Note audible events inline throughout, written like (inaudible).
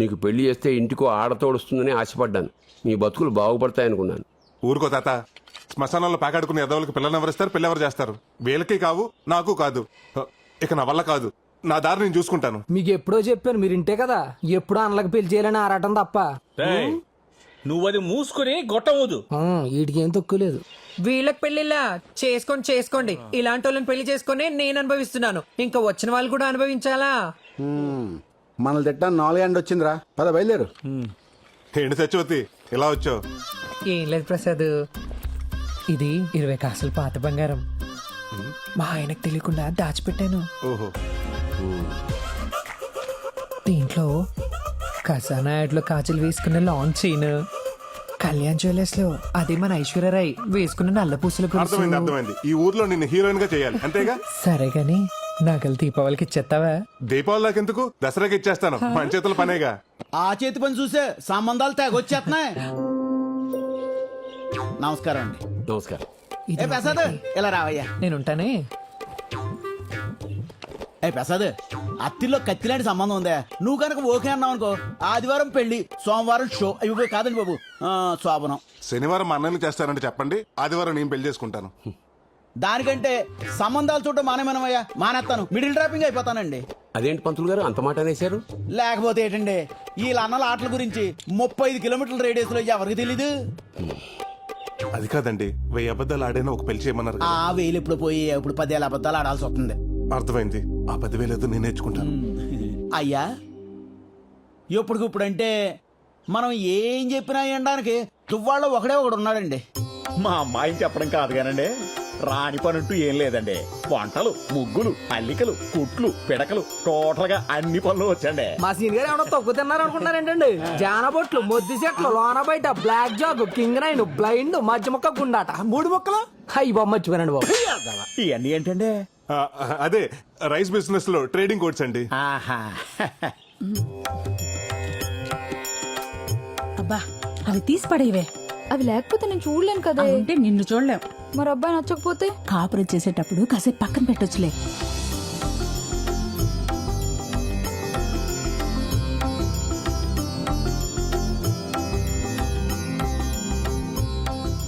నీకు పెళ్ళి చేస్తే ఇంటికో ఆడతోడుస్తుందని ఆశపడ్డాను. మీ బతుకులు బాగుపడతాయనుకున్నాను. ఊరుకో తాత. శ్మశానంలో పాకాడుకునే ఎదవులకి పిల్లలు ఎవరిస్తారు పిల్ల ఎవరు చేస్తారు? వీళ్ళకి కావు నాకు కాదు. ఇక నా వల్ల కాదు. నా దారి నేను చూసుకుంటాను. మీకు ఎప్పుడో చెప్పాను మీరు ఇంటే కదా. ఎప్పుడో అన్నలకు పెళ్ళి చేయాలని ఆరాటం తప్ప. రేయ్, నువ్వు అది మూసుకుని గొట్టవద్దు వీటికి ఏం తక్కువ లేదు. వీళ్ళకి పెళ్ళిలా చేసుకొని చేసుకోండి. ఇలాంటి వాళ్ళని పెళ్ళి చేసుకొని నేను అనుభవిస్తున్నాను. ఇంకా వచ్చిన వాళ్ళు కూడా అనుభవించాలా? మనల్ని తిట్టా నాలుగు ఎండ వచ్చిందిరా. పద బయలుదేరు. ఏంటి సచివతి ఇలా వచ్చావు? ఏం లేదు ప్రసాద్. ఇది ఇరవై కాసులు పాత బంగారం. మా ఆయనకు తెలియకుండా దాచిపెట్టాను. ఓహో. దీంట్లో ఖజానా యాడ్లో కాజులు వేసుకున్న లాంగ్ చైన్ కళ్యాణ్ జ్యువెలర్స్లో అది మన ఐశ్వర్యరాయ్ వేసుకున్న నల్ల పూసల అర్థమైంది ఈ ఊర్లో నిన్ను హీరోయిన్గా చేయాలి. అంతేగా? సరే గాని నగలు దీపావళికి ఇచ్చేస్తావా? దీపావళి దాకెందుకు దసరాకి ఇచ్చేస్తాను. మన చేతుల పనేగా. ఆ చేతి పని చూసే సంబంధాలు తెగొచ్చేస్తున్నాయి నమస్కారం అండి. నమస్కారం. ఇది ఏ ప్రసాద్ ఇలా రావయ్యా. నేనుంటానే? ఏ ప్రసాద్ అత్తిలో కత్తిలాంటి సంబంధం ఉందా? నువ్వు కనుక ఓకే అన్నావు అనుకో ఆదివారం పెళ్ళి సోమవారం షో ఇవి కాదండి బాబు. ఆ, శోభనం. శనివారం మా చేస్తానంటే చెప్పండి ఆదివారం నేను పెళ్ళి చేసుకుంటాను. దానికంటే సంబంధాలు చూడటం మానేమనమయ్యా? మానేస్తాను మిడిల్ డ్రాపింగ్ అయిపోతానండి. అదేంటి పంతులు గారు? అంత మాట అనేశారు? లేకపోతే ఏంటండి? వీళ్ళ అన్నల ఆటల గురించి ముప్పై ఐదు కిలోమీటర్ల రేడియస్లో ఎవరికి తెలీదు? అది కాదండి. వెయ్యి అబద్ధాలు ఆడైనా ఒక పెళ్ళి చేయమన్నారు కదా. ఆ వేలు ఇప్పుడు పోయి ఇప్పుడు పదేళ్ళ అబద్ధాలు ఆడాల్సి వస్తుంది. అర్థమైంది. ఆ పదివేలు ఏదో నేను నేర్చుకుంటాను. అయ్యా ఇప్పుడుకిప్పుడంటే మనం ఏం చెప్పినా వినడానికి తువ్వాళ్ళు ఒకడే ఒకడు ఉన్నాడండి మా అమ్మాయిని చెప్పడం కాదు కానండి. రాని పనంటూ ఏం లేదండి. వంటలు ముగ్గులు అల్లికలు కుట్లు పిడకలు టోటల్గా అన్ని పనులు వచ్చండి. మా సీన్ గారు ఏమన్నా తక్కువ తిన్నారు అనుకుంటారేంటండి జానబొట్లు మొద్దు చెట్లు లోన బయట black zag king nine blind మధ్య మొక్క గుండాట. మూడు మొక్కలు? అయ్యి బాబు మర్చిపోయానండి బాబు. ఇవన్నీ ఏంటండి? అదే రైస్ బిజినెస్లో ట్రేడింగ్ కోడ్స్ అండి. ఆహా. అబ్బా అవి తీసి పడేవే. అవి లేకపోతే నేను చూడలేను కదా. అంటే నిన్ను చూడలేం. మరి అబ్బాయి నచ్చకపోతే? కాపురం చేసేటప్పుడు కాసేపు పక్కన పెట్టొచ్చులే.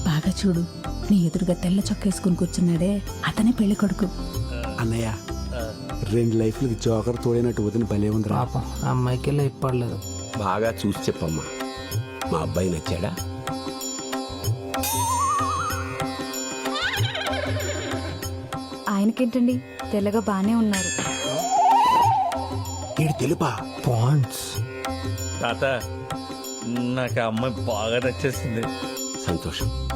బాగా చూడు నీ ఎదురుగా తెల్ల చొక్కేసుకుని కూర్చున్నాడే అతనే పెళ్ళి కొడుకు. అన్నయ్య రెండు లైఫ్లకి జోకర్ తోడైనట్టు వదిన భలే ఉందిరా. పాపం ఆ అమ్మాయికి వెళ్ళి ఇప్పడలేదు. బాగా చూసి చెప్పమ్మా. మా అబ్బాయి నచ్చాడా? ఆయనకేంటండి తెల్లగా బానే ఉన్నారు. ఈడు తెలుపా? పాండ్స్. తాత నాకు ఆ అమ్మాయి బాగా నచ్చేసింది. సంతోషం.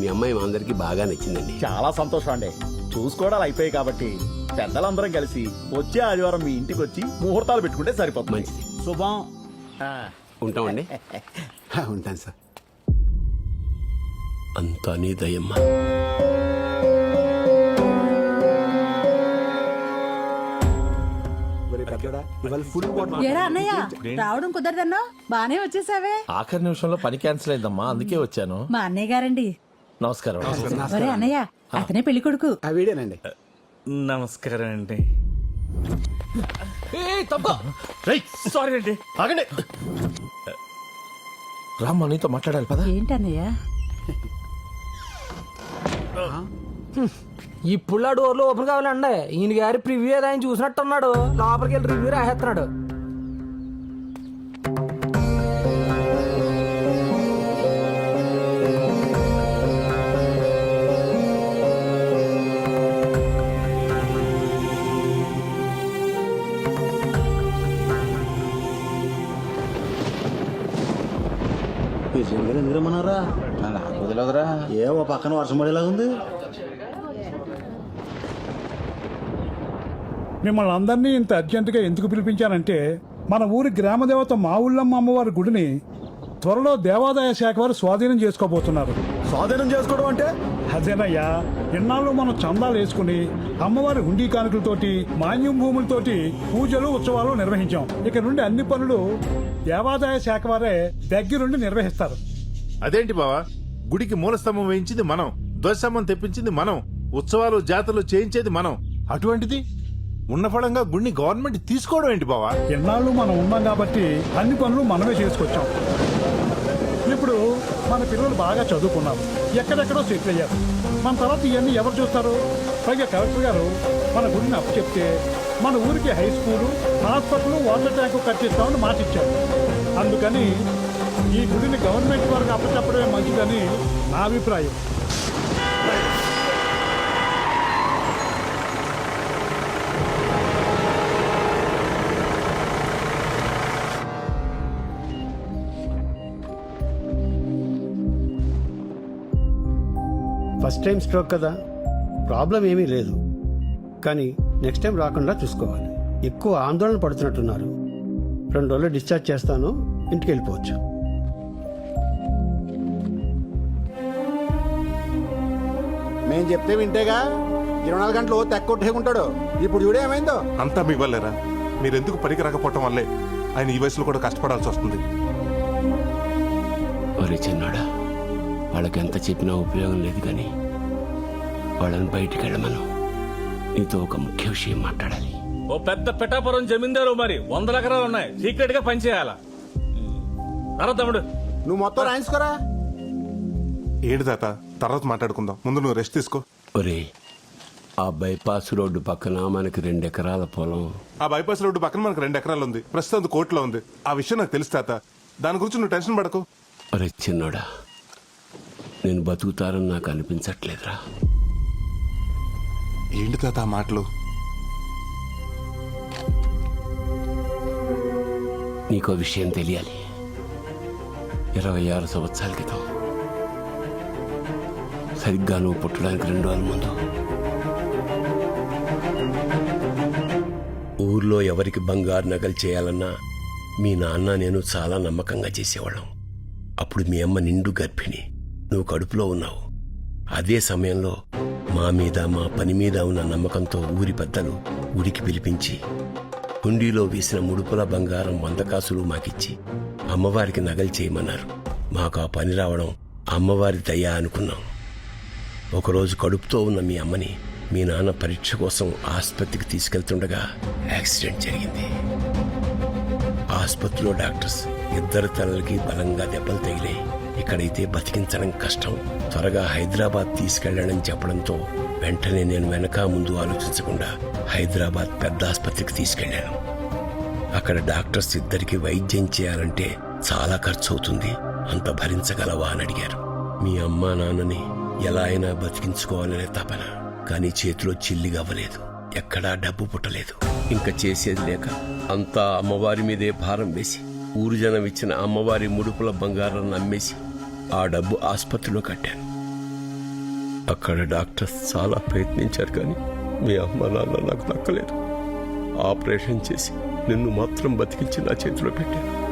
మీ అమ్మాయి మా అందరికీ బాగా నచ్చిందండి. చాలా సంతోషం అండి. చూసుకోవడాలు అయిపోయాయి కాబట్టి పెద్దలందరం కలిసి వచ్చే ఆదివారం మీ ఇంటికి వచ్చి ముహూర్తాలు పెట్టుకుంటే సరిపోతుంది. మంచిది. శుభం. ఆ, ఉంటామండి? (laughs) హా, ఉంటాను సార్. అంతా నీ దయమ్మా. ఏరా అన్నయ్య రావడం కుదరదన్నా? బానే వచ్చేసావే. ఆఖరి నిమిషంలో పని క్యాన్సిల్ అయిందమ్మా అందుకే వచ్చాను. మా అన్నయ్య గారండి. నమస్కారం. ఒరే అన్నయ్య అతనే పెళ్ళి కొడుకు. వీడేనండి. నమస్కారం అండి. సారీ అండి. ఆగండి. రామ్మా నీతో మాట్లాడాలి పదా. ఏంటన్నయ్య? ఇప్పుడు ఆ డోర్లు ఓపెన్ కావాలండి. ఈయన గారి ప్రివ్యూ ఏదో ఆయన చూసినట్టున్నాడు. లోపలికి వెళ్ళి రివ్యూ రాసేస్తున్నాడు. ఎందుకు రమ్మన్నారా నాకు వదిలేదురా ఏ ఓ పక్కన వర్షం పడేలాగా ఉంది మిమ్మల్ని అందరినీ ఇంత అర్జెంటుగా ఎందుకు పిలిపించానంటే మన ఊరి గ్రామదేవత మా ఊళ్ళమ్మ అమ్మవారి గుడిని త్వరలో దేవాదాయ శాఖ వారు స్వాధీనం చేసుకోబోతున్నారు. స్వాధీనం చేసుకోవడం అంటే? అదేనయ్యా ఎన్నాళ్ళు మనం చందాలు వేసుకుని అమ్మవారి హుండీ కానుకలతోటి మాన్యం భూములతోటి పూజలు ఉత్సవాలు నిర్వహించాం. ఇక నుండి అన్ని పనులు దేవాదాయ శాఖ వారే దగ్గరుండి నిర్వహిస్తారు. అదేంటి బావా? గుడికి మూలస్తంభం వేయించింది మనం ధ్వజస్తంభం తెప్పించింది మనం ఉత్సవాలు జాతరలు చేయించేది మనం. అటువంటిది? ఉన్న ఫలంగా గుడిని గవర్నమెంట్ తీసుకోవడం ఏంటి బావా? ఎన్నాళ్ళు మనం ఉన్నాం కాబట్టి అన్ని పనులు మనమే చేసుకొచ్చాం. ఇప్పుడు మన పిల్లలు బాగా చదువుకున్నారు. ఎక్కడెక్కడో సెటిల్ అయ్యారు. మన తర్వాత ఇవన్నీ ఎవరు చూస్తారు? పైగా కలెక్టర్ గారు మన గుడిని అప్పు చెప్తే మన ఊరికి high school hospital water tank కట్టిస్తామని మాట ఇచ్చారు అందుకని ఈ గుడిని గవర్నమెంట్ వారికి అప్పచెప్పడమే మంచిదని నా అభిప్రాయం. ఫస్ట్ టైం స్ట్రోక్ కదా? ప్రాబ్లం ఏమీ లేదు. కానీ నెక్స్ట్ టైం రాకుండా చూసుకోవాలి. ఎక్కువ ఆందోళన పడుతున్నట్టున్నారు. రెండు రోజులు డిశ్చార్జ్ చేస్తాను ఇంటికి వెళ్ళిపోవచ్చు. మేము చెప్తే వింటేగా? ఇరవై నాలుగు గంటలు తెక్కొట్టేకుంటాడు ఇప్పుడు చూడే ఏమైందో? అంతా మీ వల్లేరా? మీరెందుకు పనికి రాకపోవటం వల్లే ఆయన ఈ వయసులో కూడా కష్టపడాల్సి వస్తుంది. ఒరే చిన్నాడా వాళ్ళకి ఎంత చెప్పినా ఉపయోగం లేదు కానీ వాళ్ళని బయటికి వెళ్ళమను. నీతో ఒక ముఖ్య విషయం మాట్లాడాలి. ఓ పెద్ద పిఠాపురం జమీందారు మరి. వందల ఎకరాలు ఉన్నాయి. సీక్రెట్గా పనిచేయాలా అరా తమ్ముడు. నువ్వు మొత్తం రాయించుకోరా. ఏంటి తాత తర్వాత మాట్లాడుకుందాం. ముందు నువ్వు రెస్ట్ తీసుకో. ఒరే ఆ బైపాస్ రోడ్డు పక్కన మనకి రెండు ఎకరాల పొలం. ఆ బైపాస్ రోడ్డు పక్కన మనకు రెండు ఎకరాలు ఉంది. ప్రస్తుతం కోర్టులో ఉంది. ఆ విషయం నాకు తెలుసు తాత. దాని గురించి నువ్వు టెన్షన్ పడకు. ఒరే చిన్నోడా నేను బతుకుతారని నాకు అనిపించట్లేదురా. ఏంటి తాత ఆ మాటలు? నీకో విషయం తెలియాలి. ఇరవై ఆరు సంవత్సరాల క్రితం సరిగ్గా నువ్వు పుట్టడానికి రెండు రోజుల ముందు ఊర్లో ఎవరికి బంగారు నగలు చేయాలన్నా మీ నాన్న నేను చాలా నమ్మకంగా చేసేవాళ్ళం. అప్పుడు మీ అమ్మ నిండు గర్భిణి. నువ్వు కడుపులో ఉన్నావు. అదే సమయంలో మా మీద మా పని మీద ఉన్న నమ్మకంతో ఊరి పెద్దలు గుడికి పిలిపించి హుండీలో వేసిన ముడుపుల బంగారం వంద కాసులు మాకిచ్చి అమ్మవారికి నగలు చేయమన్నారు. మాకు ఆ పని రావడం అమ్మవారి దయ అనుకున్నాం. ఒకరోజు కడుపుతో ఉన్న మీ అమ్మని మీ నాన్న పరీక్ష కోసం ఆసుపత్రికి తీసుకెళ్తుండగా యాక్సిడెంట్ జరిగింది. ఆసుపత్రిలో డాక్టర్స్ ఇద్దరు తలలకి బలంగా దెబ్బలు తగిలాయి. ఇక్కడైతే బతికించడం కష్టం. త్వరగా హైదరాబాద్ తీసుకెళ్ళడం చెప్పడంతో వెంటనే నేను వెనక ముందు ఆలోచించకుండా హైదరాబాద్ పెద్ద ఆసుపత్రికి తీసుకెళ్ళాను అక్కడ డాక్టర్స్ ఇద్దరికి వైద్యం చేయాలంటే చాలా ఖర్చు అవుతుంది అంత భరించగలవా అని అడిగారు. మీ అమ్మా నాన్నని ఎలా అయినా బతికించుకోవాలనే తపన. కానీ చేతిలో చిల్లిగా అవ్వలేదు. ఎక్కడా డబ్బు పుట్టలేదు. ఇంకా చేసేది లేక అంతా అమ్మవారి మీదే భారం వేసి ఊరు జనం ఇచ్చిన అమ్మవారి ముడుపుల బంగారాన్ని నమ్మేసి ఆ డబ్బు ఆసుపత్రిలో కట్టాను. అక్కడ డాక్టర్స్ చాలా ప్రయత్నించారు కానీ మీ అమ్మ నాన్న నాకు దక్కలేదు ఆపరేషన్ చేసి నిన్ను మాత్రం బతికించి నా చేతిలో పెట్టాను.